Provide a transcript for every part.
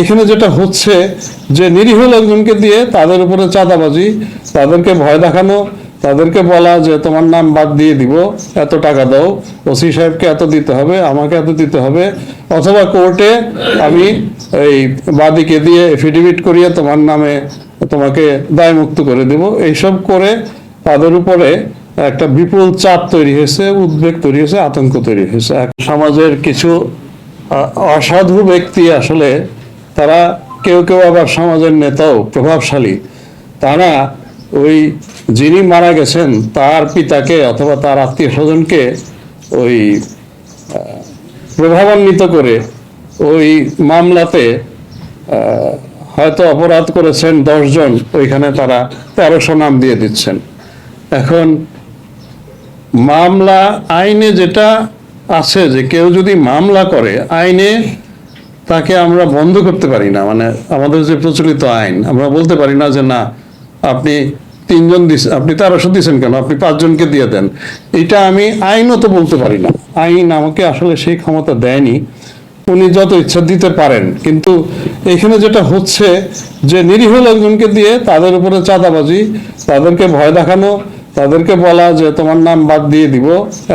এখানে যেটা হচ্ছে যে নিরীহ লোকজনকে দিয়ে তাদের উপরে চাঁদাবাজি, তাদেরকে ভয় দেখানো, তাদেরকে বলা যে তোমার নাম বাদ দিয়ে দিব, এত টাকা দাও, ওসি সাহেবকে এত দিতে হবে, আমাকে এত দিতে হবে, অথবা কোর্টে আমি এই বাদীকে দিয়ে এফিডেভিট করিয়ে তোমার নামে তোমাকে দায়মুক্ত করে দেব। এইসব করে তাদের উপরে একটা বিপুল চাপ তৈরি হয়েছে, উদ্বেগ তৈরি হয়েছে, আতঙ্ক তৈরি হয়েছে। সমাজের কিছু অসাধু ব্যক্তি আসলে তারা কেউ কেউ আবার সমাজের নেতাও, প্রভাবশালী। তারা ওই যিনি মারা গেছেন, তার পিতাকে অথবা তার আত্মীয় স্বজনকে ওই প্রভাবান্বিত করে ওই মামলাতে হয়তো অপরাধ করেছেন দশজন ওইখানে তারা তেরোশো নাম দিয়ে দিচ্ছেন। এখন মামলা, আইনে যেটা আছে যে কেউ যদি মামলা করে আইনে, তাকে আমরা বন্ধ করতে পারি না। মানে আমাদের যে প্রচলিত আইন, আমরা বলতে পারি না যে না, আপনি তিনজন দিস, আপনি তেরোশো দিচ্ছেন কেন? আপনি পাঁচজনকে দিয়ে দেন। এটা আমি আইনও তো বলতে পারি না। আইন আমাকে আসলে সেই ক্ষমতা দেয়নি। উনি যত ইচ্ছা দিতে পারেন। কিন্তু এখানে যেটা হচ্ছে যে নিরীহ লোকজনকে দিয়ে তাদের উপরে চাঁদাবাজি, তাদেরকে ভয় দেখানো তাদেরকে বলা যে, তোমার নাম বাদ দিয়ে দিব,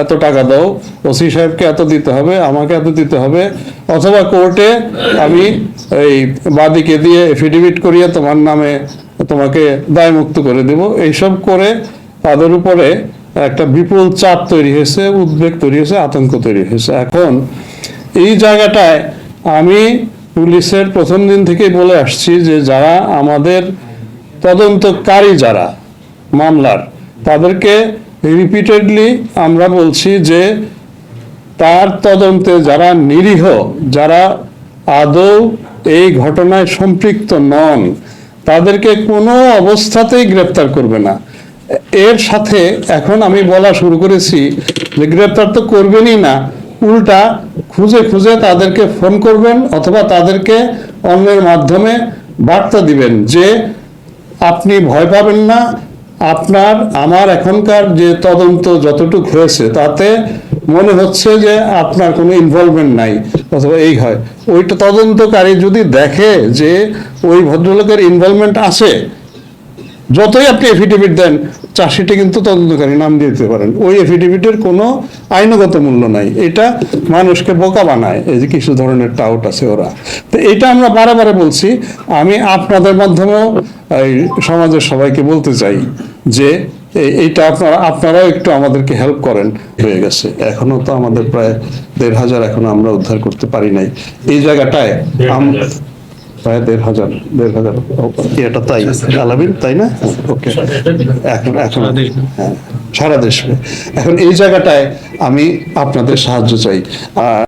এত টাকা দাও। ওসি সাহেবকে এত দিতে হবে, আমাকে এত দিতে হবে। অথবা কোর্টে আমি এই বাদীকে দিয়ে এফিডেভিট করিয়ে তোমার নামে তোমাকে দায়মুক্ত করে দেব। এইসব করে তাদের উপরে একটা বিপুল চাপ তৈরি হয়েছে, উদ্বেগ তৈরি হয়েছে, আতঙ্ক তৈরি হয়েছে। এখন এই জায়গাটায় আমি পুলিশের প্রথম দিন থেকেই বলে আসছি যে, যারা আমাদের তদন্তকারী যারা, মামলার তাদেরকে রিপিটেডলি আমরা বলছি যে তার তদন্তে যারা নিরীহ, যারা আদৌ এই ঘটনায় সম্পৃক্ত নন, তাদেরকে কোনো অবস্থাতেই গ্রেপ্তার করবে না। এর সাথে এখন আমি বলা শুরু করেছি যে গ্রেপ্তার তো করবেনই না, উল্টা খুঁজে খুঁজে তাদেরকে ফোন করবেন অথবা তাদেরকে অন্যের মাধ্যমে বার্তা দিবেন যে আপনি ভয় পাবেন না আপনার, আমার এখনকার যে তদন্ত যতটুকু হয়েছে, তাতে মনে হচ্ছে যে আপনার কোনো ইনভলভমেন্ট নাই, অথবা এই হয়। ওইটা তদন্তকারী যদি দেখে যে ওই ভদ্রলোকের ইনভলভমেন্ট আছে যতই আপনি এফিডেভিট দেন চাষিটি কিন্তু তদন্তকারী নাম দিয়ে দিতে পারেন। ওই এফিডেভিটের কোনো আইনগত মূল্য নাই। এটা মানুষকে বোকা বানায় এই যে কিছু ধরনের টাউট আছে ওরা। তো এটা আমরা বারে বলছি। আমি আপনাদের মাধ্যমেও এই সমাজের সবাইকে বলতে চাই যে এইটা আপনারা আপনারাও একটু আমাদেরকে হেল্প করেন হয়ে গেছে। এখনও তো আমাদের প্রায় দেড় হাজার এখনও আমরা উদ্ধার করতে পারি নাই। এই জায়গাটায় প্রায় দেড় হাজার দেড় হাজার এটা তাই? আলাবিন তাই না? ওকে এখন এখন হ্যাঁ সারা দেশে। এখন এই জায়গাটায় আমি আপনাদের সাহায্য চাই। আহ,